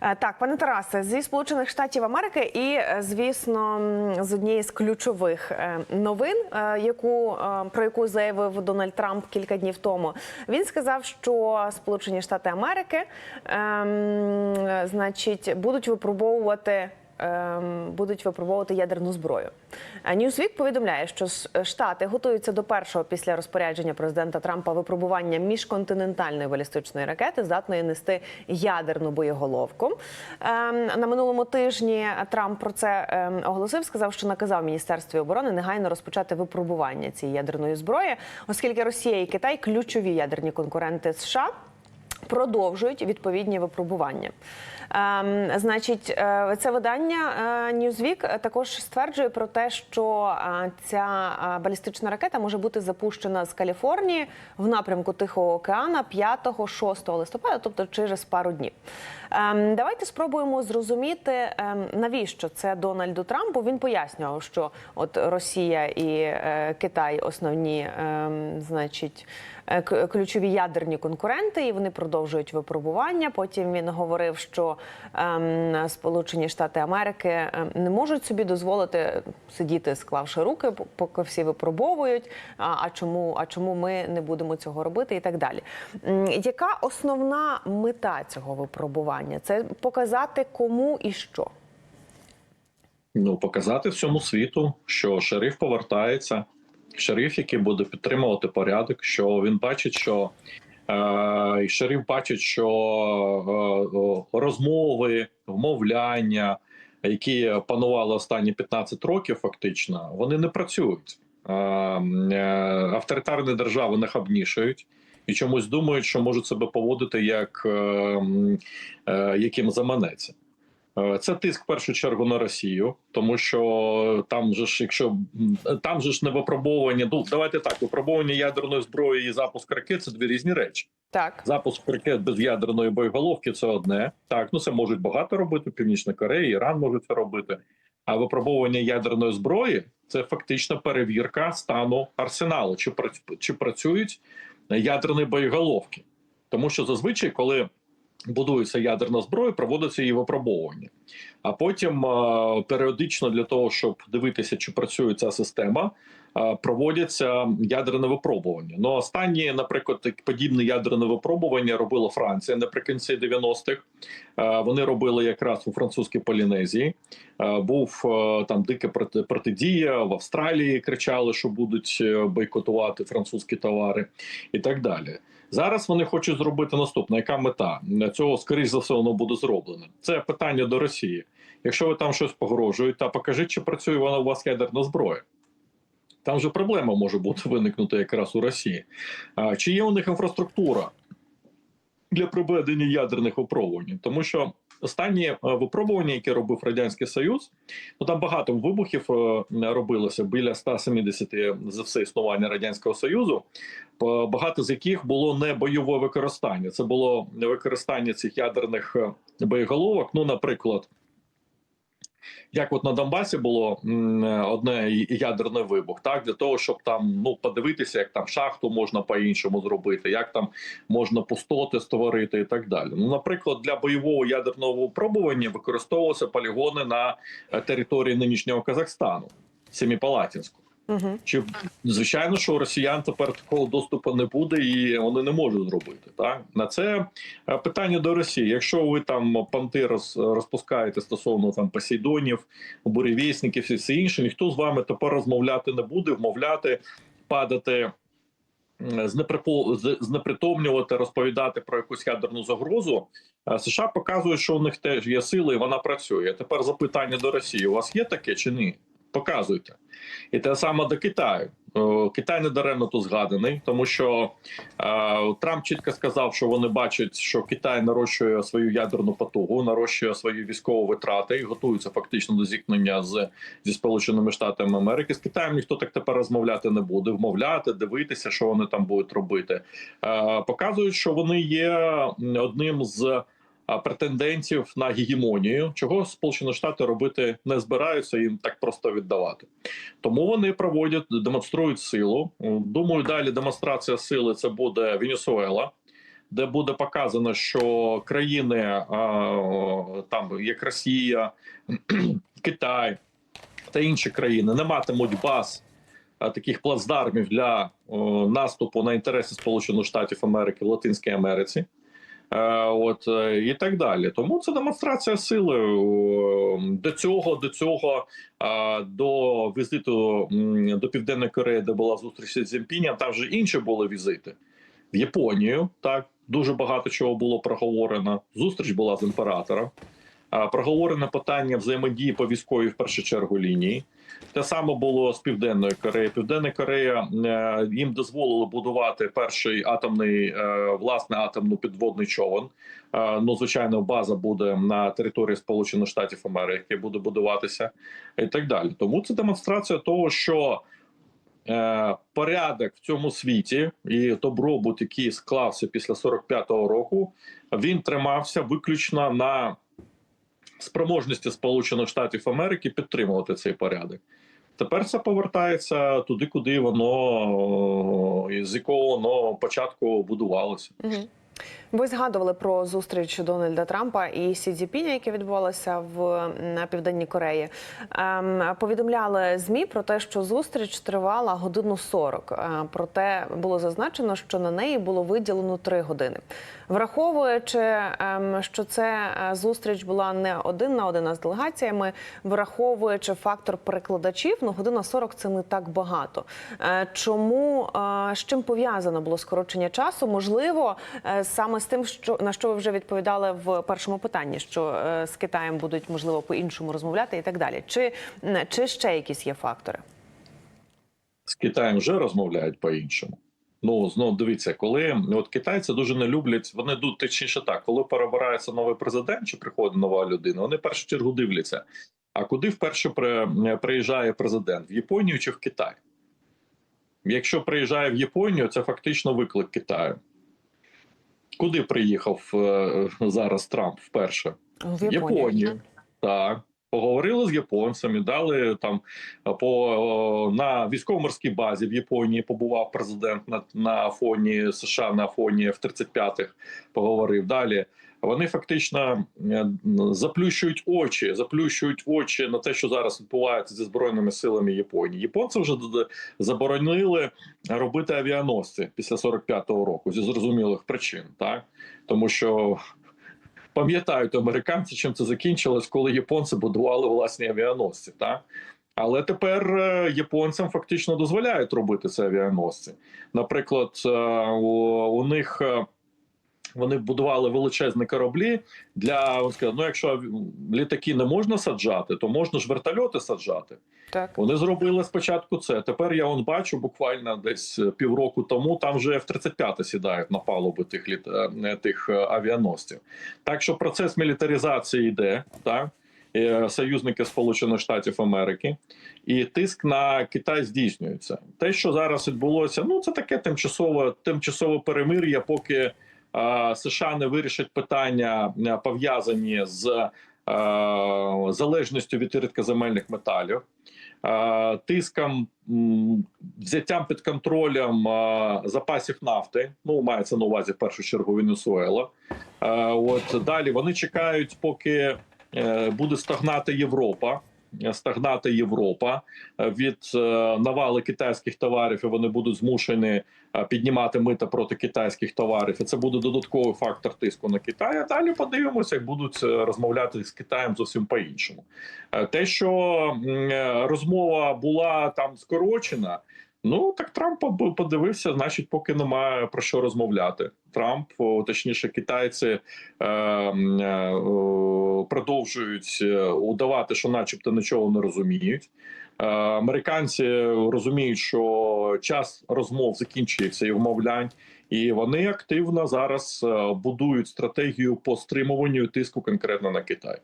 Е, Так, пане Тарасе, зі Сполучених Штатів Америки, і е, звісно, з однієї з ключових е, новин, яку про яку заявив Дональд Трамп кілька днів тому, він сказав, що Сполучені Штати Америки, ем, значить, будуть випробовувати. Ем, Будуть випробовувати ядерну зброю. Е, Newsweek повідомляє, що Штати готуються до першого після розпорядження президента Трампа випробування міжконтинентальної балістичної ракети, здатної нести ядерну боєголовку. Ем, На минулому тижні Трамп про це ем, оголосив. Сказав, що наказав Міністерстві оборони негайно розпочати випробування цієї ядерної зброї, оскільки Росія і Китай ключові ядерні конкуренти США. Продовжують відповідні випробування. Ем, значить, е, це видання е, Newsweek також стверджує про те, що е, ця балістична ракета може бути запущена з Каліфорнії в напрямку Тихого океана 5-6 листопада, тобто через пару днів. Ем, давайте спробуємо зрозуміти, ем, навіщо це Дональду Трампу. Він пояснював, що от Росія і Китай основні, значить, ключові ядерні конкуренти, і вони продовжують випробування. Потім він говорив, що Сполучені Штати Америки ем, не можуть собі дозволити сидіти, склавши руки, поки всі випробовують. А, чому, а чому ми не будемо цього робити, і так далі. Яка основна мета цього випробування? Це показати кому і що. ну, показати всьому світу, що шериф повертається, шериф, який буде підтримувати порядок, що він бачить, що і шериф бачить, що е, е, розмови, вмовляння, які панували останні 15 років, фактично, вони не працюють. Е, е, авторитарні держави нахабнішають. І чомусь думають, що можуть себе поводити як е, е, яким заманеться. Е, Це тиск в першу чергу на Росію, тому що там же ж, якщо там же ж не випробовування, ну давайте так, випробовування ядерної зброї і запуск ракет це дві різні речі. Так, Запуск ракет без ядерної боєголовки це одне. Так, ну це можуть багато робити. Північна Корея, Іран можуть це робити. А випробовування ядерної зброї це фактично перевірка стану арсеналу, чи чи працюють ядерні боєголовки, тому що зазвичай, коли будується ядерна зброя, проводиться її випробовування. А потім е, періодично для того, щоб дивитися, чи працює ця система, проводяться ядерне випробування. Ну останні, наприклад, подібне ядерне випробування робила Франція наприкінці 90-х. Е, Вони робили якраз у французькій Полінезії. Е, Був е, там дике протидія в Австралії. Кричали, що будуть е, бойкотувати французькі товари і так далі. Зараз вони хочуть зробити наступне. Яка мета цього, скоріш за все, воно буде зроблено? Це питання до Росії. Якщо ви там щось погрожуєте, покажіть, чи працює вона у вас ядерна зброя. Там же проблема може бути виникнути якраз у Росії. А, чи є у них інфраструктура для проведення ядерних випробувань? Тому що останні е, випробування, які робив Радянський Союз, ну там багато вибухів е, робилося біля 170 за все існування Радянського Союзу. Багато з яких було не бойове використання. Це було використання цих ядерних е, боєголовок. Ну, наприклад, як от на Донбасі було одне ядерний вибух, так для того, щоб там ну подивитися, як там шахту можна по-іншому зробити, як там можна пустоти створити і так далі. Ну, наприклад, для бойового ядерного випробування використовувалися полігони на е, території нинішнього Казахстану, Семіпалатінську. Угу. Чи звичайно, що росіян тепер такого доступу не буде, і вони не можуть зробити. Так на це е, питання до Росії. Якщо ви там понти роз, розпускаєте стосовно там посейдонів, буревісників і все інше, ніхто з вами тепер розмовляти не буде, вмовляти, падати. м, знепритомнювати, розповідати про якусь ядерну загрозу. Е, США показують, що у них теж є сила, і вона працює. Тепер запитання до Росії: у вас є таке чи ні? Показуйте. І те саме до Китаю. Е, Китай не даремно тут згаданий, тому що е, Трамп чітко сказав, що вони бачать, що Китай нарощує свою ядерну потугу, нарощує свої військові витрати і готується фактично до зіткнення з зі Сполученими Штатами Америки. З Китаєм ніхто так тепер розмовляти не буде, вмовляти, дивитися, що вони там будуть робити. Е, Показують, що вони є одним з претендентів на гегемонію, чого Сполучені Штати робити не збираються їм так просто віддавати. Тому вони проводять, демонструють силу. Думаю, далі демонстрація сили це буде Венесуела. де буде показано, що країни там як Росія, Китай та інші країни не матимуть баз таких плацдармів для наступу на інтереси Сполучених Штатів Америки в Латинській Америці. Е, От е, і так далі. Тому це демонстрація сили до цього, до цього до візиту до Південної Кореї, де була зустріч з Цзіньпінем, там вже інші були візити в Японію. Так дуже багато чого було проговорено. Зустріч була з імператором. А, Проговорено питання взаємодії по військовій в першу чергу лінії. Те саме було з Південною Кореєю. Південна Корея е, їм дозволили будувати перший атомний е, власне атомну підводний човен. Е, Ну, звичайно, база буде на території Сполучених Штатів Америки, буде будуватися і так далі. Тому це демонстрація того, що порядок в цьому світі і добробут, який склався після 45-го року, він тримався виключно на спроможності Сполучених Штатів Америки підтримувати цей порядок. Тепер це повертається туди, куди воно з якого воно початку будувалося. Ви згадували про зустріч Дональда Трампа і Сі Цзіпіня, яка відбувалася в на південній Кореї. Ем, повідомляли змі про те, що зустріч тривала годину 40. Е, проте було зазначено, що на неї було виділено 3 години. Враховуючи, ем, що це е, зустріч була не один на один а з делегаціями, враховуючи фактор перекладачів, ну година 40 – це не так багато. Е, Чому е, з чим пов'язано було скорочення часу? Можливо, саме з тим, що на що ви вже відповідали в першому питанні, що з Китаєм будуть можливо по-іншому розмовляти і так далі. Чи, чи ще якісь є фактори? З Китаєм вже розмовляють по-іншому. Ну знову дивіться, коли от китайці дуже не люблять, вони точніше так, коли перебирається новий президент чи приходить нова людина, вони в першу чергу дивляться. А куди вперше при- приїжджає президент? В Японію чи в Китай? Якщо приїжджає в Японію, це фактично виклик Китаю. Куди приїхав е, зараз Трамп вперше? В Японію. Так. Поговорили з японцями, дали там по на військово-морській базі в Японії побував президент на, на фоні США на фоні F-35-х, поговорив далі. Вони фактично е, заплющують очі, заплющують очі на те, що зараз відбувається зі збройними силами Японії. Японці вже заборонили робити авіаносці після 45-го року зі зрозумілих причин, так тому що пам'ятають американці, чим це закінчилось, коли японці будували власні авіаносці. Так? Але тепер е, японцям фактично дозволяють робити це авіаносці. Наприклад, е, у, у них е, вони будували величезні кораблі для вони сказали, ну якщо літаки не можна саджати, то можна ж вертольоти саджати. Так. Вони зробили спочатку це. Тепер я он бачу буквально десь е, півроку тому. Там вже F-35 сідають на палуби тих літ е, тих е, авіаносців. Так що процес мілітаризації йде, так союзники Сполучених Штатів Америки, і тиск на Китай здійснюється. Те, що зараз відбулося, ну це таке тимчасове тимчасове перемир'я, поки США не вирішать питання е, пов'язані з е, залежністю від рідкоземельних металів. е, Тиском взяттям під контролем запасів нафти, ну мається на увазі в першу чергу Венесуела. От далі вони чекають, поки буде стагнати Європа. Стагнати Європа е, від е, навали китайських товарів, і вони будуть змушені е, піднімати мита проти китайських товарів. І це буде додатковий фактор тиску на Китай. А далі подивимося, як будуть розмовляти з Китаєм зовсім по-іншому. Е, Те, що розмова була там скорочена. Ну так Трамп подивився, значить, поки немає про що розмовляти. Трамп, точніше, китайці е, е, продовжують е, удавати, що, начебто, нічого не розуміють. Е, американці розуміють, що час розмов закінчується і вмовлянь, і вони активно зараз е, будують стратегію по стримуванню тиску конкретно на Китай.